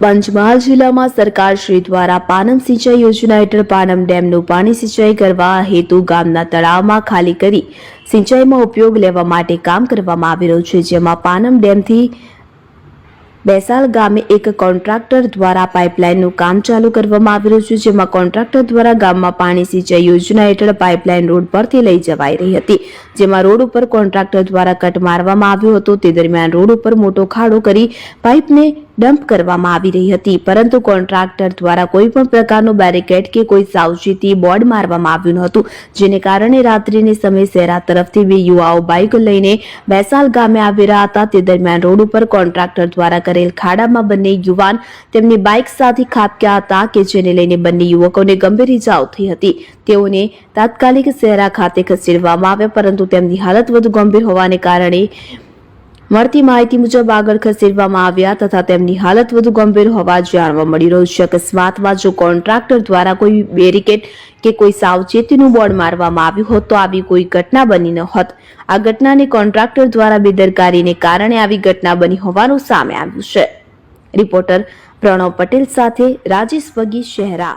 પંચમહાલ જિલ્લામાં સરકારશ્રી દ્વારા પાનમ સિંચાઈ યોજના હેઠળ પાનમ ડેમનું પાણી સિંચાઈ કરવા હેતુ ગામના તળાવમાં ખાલી કરી સિંચાઈમાં ઉપયોગ લેવા માટે કામ કરવામાં આવી રહ્યું છે, જેમાં પાનમ ડેમથી બેસાલ ગામે એક કોન્ટ્રાક્ટર દ્વારા પાઇપલાઇનનું કામ ચાલુ કરવામાં આવી રહ્યું છે, જેમાં કોન્ટ્રાક્ટર દ્વારા ગામમાં પાણી સિંચાઈ યોજના હેઠળ પાઇપલાઇન રોડ પરથી લઈ જવાઈ રહી હતી, જેમાં રોડ ઉપર કોન્ટ્રાક્ટર દ્વારા કટ મારવામાં આવ્યો હતો. તે દરમિયાન રોડ ઉપર મોટો ખાડો કરી પાઇપને ડમ્પ કરવામાં આવી રહી હતી. પરંતુ કોન્ટ્રાક્ટર દ્વારા કોઈ પણ પ્રકારનું બેરિકેડ કે કોઈ સાવચેતી બોર્ડ મારવામાં આવ્યું ન હતું, જેને કારણે રાત્રિની સમયે શહેરા તરફથી બે યુવાઓ બાઇક લઈને બેસાલ ગામે આવી રહ્યા હતા. તે દરમિયાન રોડ ઉપર કોન્ટ્રાક્ટર દ્વારા કરેલ ખાડામાં બંને યુવાન તેમની બાઇક સાથે ખાબક્યા હતા કે જેને લઈને બંને યુવકોને ગંભીર ઇજાઓ થઈ હતી. તેઓને તાત્કાલિક શહેરા ખાતે ખસેડવામાં આવ્યા, પરંતુ તેમની હાલત વધુ ગંભીર હોવાને કારણે મળતી માહિતી મુજબ આગળ ખસેડવામાં આવ્યા તથા તેમની હાલત વધુ ગંભીર હોવા જાણવા મળી રહ્યું છે. અકસ્માતમાં જો કોન્ટ્રાક્ટર દ્વારા કોઈ બેરિકેડ કે કોઈ સાવચેતીનું બોર્ડ મારવામાં આવ્યું હોત તો આવી કોઈ ઘટના બની ન હોત. આ ઘટનાને કોન્ટ્રાક્ટર દ્વારા બેદરકારીને કારણે આવી ઘટના બની હોવાનું સામે આવ્યું છે. રિપોર્ટર પ્રણવ પટેલ સાથે રાજેશ વગી, શહેરા.